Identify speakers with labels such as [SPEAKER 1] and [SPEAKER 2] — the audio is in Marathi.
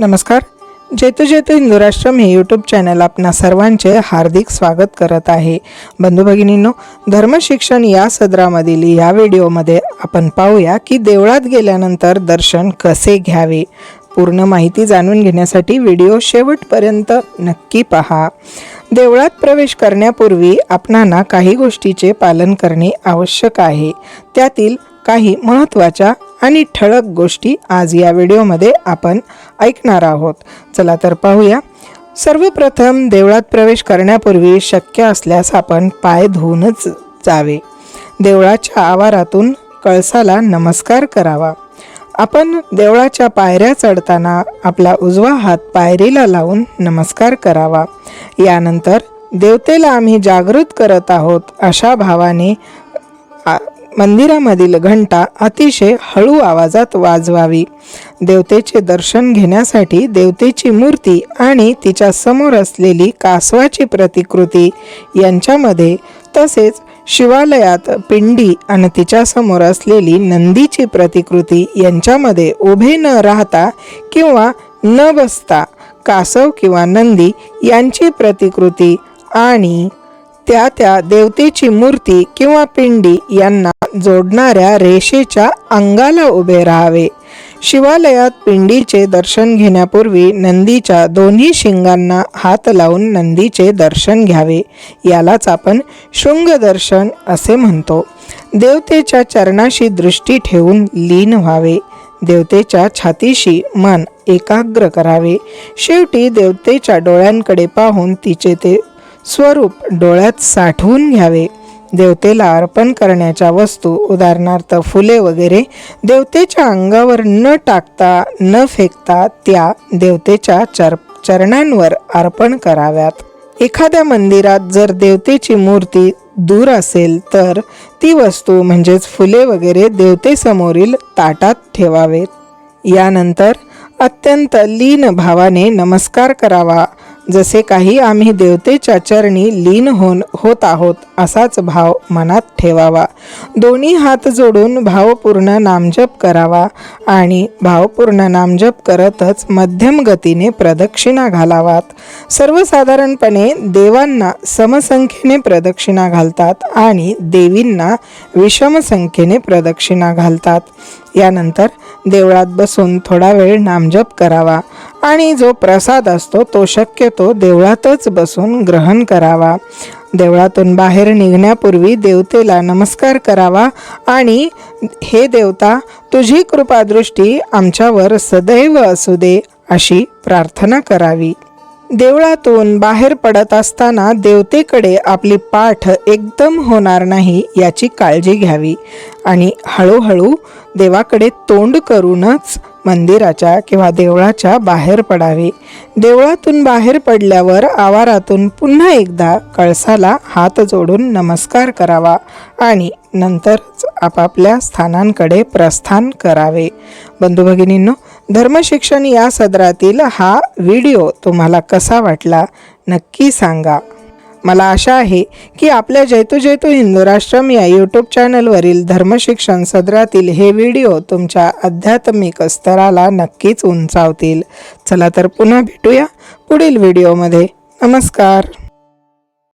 [SPEAKER 1] नमस्कार. जेतू जेतू हिंदुराष्ट्रम हे यूट्यूब चॅनल आपणा सर्वांचे हार्दिक स्वागत करत आहे. बंधू भगिनींनो धर्मशिक्षण या सदरामधील या व्हिडिओमध्ये आपण पाहूया की देवळात गेल्यानंतर दर्शन कसे घ्यावे? पूर्ण माहिती जाणून घेण्यासाठी व्हिडिओ शेवटपर्यंत नक्की पहा. देवळात प्रवेश करण्यापूर्वी आपणांना काही गोष्टीचे पालन करणे आवश्यक आहे. त्यातील काही महत्त्वाच्या आणि ठळक गोष्टी आज या व्हिडिओमध्ये आपण ऐकणार आहोत. चला तर पाहूया. सर्वप्रथम देवळात प्रवेश करण्यापूर्वी शक्य असल्यास आपण पाय धुवूनच जावे. देवळाच्या आवारातून कळसाला नमस्कार करावा. आपण देवळाच्या पायऱ्या चढताना आपला उजवा हात पायरीला लावून नमस्कार करावा. यानंतर देवतेला आम्ही जागृत करत आहोत अशा भावाने मंदिरामधील घंटा अतिशय हळू आवाजात वाजवावी. देवतेचे दर्शन घेण्यासाठी देवतेची मूर्ती आणि तिच्या समोर असलेली कासवाची प्रतिकृती यांच्यामध्ये तसेच शिवालयात पिंडी आणि तिच्यासमोर असलेली नंदीची प्रतिकृती यांच्यामध्ये उभे न राहता किंवा न बसता कासव किंवा नंदी यांची प्रतिकृती आणि त्या त्या देवतेची मूर्ती किंवा पिंडी यांना जोडणाऱ्या रेषेच्या अंगाला उभे राहावे. शिवालयात पिंडीचे दर्शन घेण्यापूर्वी नंदीच्या दोन्ही शिंगांना हात लावून नंदीचे दर्शन घ्यावे. यालाच आपण शृंगदर्शन असे म्हणतो. देवतेच्या चरणाशी दृष्टी ठेवून लीन व्हावे. देवतेच्या छातीशी मन एकाग्र करावे. शेवटी देवतेच्या डोळ्यांकडे पाहून तिचे ते स्वरूप डोळ्यात साठवून घ्यावे. देवतेला अर्पण करण्याच्या वस्तू उदाहरणार्थ फुले वगैरे देवतेच्या अंगावर न टाकता न फेकता त्या देवतेच्या चर चरणांवर अर्पण कराव्यात. एखाद्या मंदिरात जर देवतेची मूर्ती दूर असेल तर ती वस्तू म्हणजेच फुले वगैरे देवतेसमोरील ताटात ठेवावेत. यानंतर अत्यंत लीन भावाने नमस्कार करावा. जसे काही आम्ही देवतेच्या चरणी लीन होऊन होत आहोत असाच भाव मनात ठेवावा. दोन्ही हात जोडून भावपूर्ण नामजप करावा आणि भावपूर्ण नामजप करतच मध्यम गतीने प्रदक्षिणा घालावात. सर्वसाधारणपणे देवांना समसंख्येने प्रदक्षिणा घालतात आणि देवींना विषमसंख्येने प्रदक्षिणा घालतात. यानंतर देवळात बसून थोडा वेळ नामजप करावा. आणि जो प्रसाद असतो तो शक्यतो देवळातच बसून ग्रहण करावा. देवळातून बाहेर निघण्यापूर्वी देवतेला नमस्कार करावा आणि हे देवता तुझी कृपादृष्टी आमच्यावर सदैव असू दे अशी प्रार्थना करावी. देवळातून बाहेर पडत असताना देवतेकडे आपली पाठ एकदम होणार नाही याची काळजी घ्यावी. आणि हळूहळू देवाकडे तोंड करूनच मंदिराच्या किंवा देवळाच्या बाहेर पडावे. देवळातून बाहेर पडल्यावर आवारातून पुन्हा एकदा कळसाला हात जोडून नमस्कार करावा आणि नंतरच आपापल्या स्थानांकडे प्रस्थान करावे. बंधू भगिनींनो धर्मशिक्षण या सदरातील हा व्हिडिओ तुम्हाला कसा वाटला नक्की सांगा. मला आशा आहे की आपल्या जैतू जैतू हिंदू राष्ट्रम या यूट्यूब चॅनलवरील धर्मशिक्षण सदरातील हे व्हिडिओ तुमच्या आध्यात्मिक स्तराला नक्कीच उंचावतील. चला तर पुन्हा भेटूया पुढील व्हिडिओमध्ये. नमस्कार.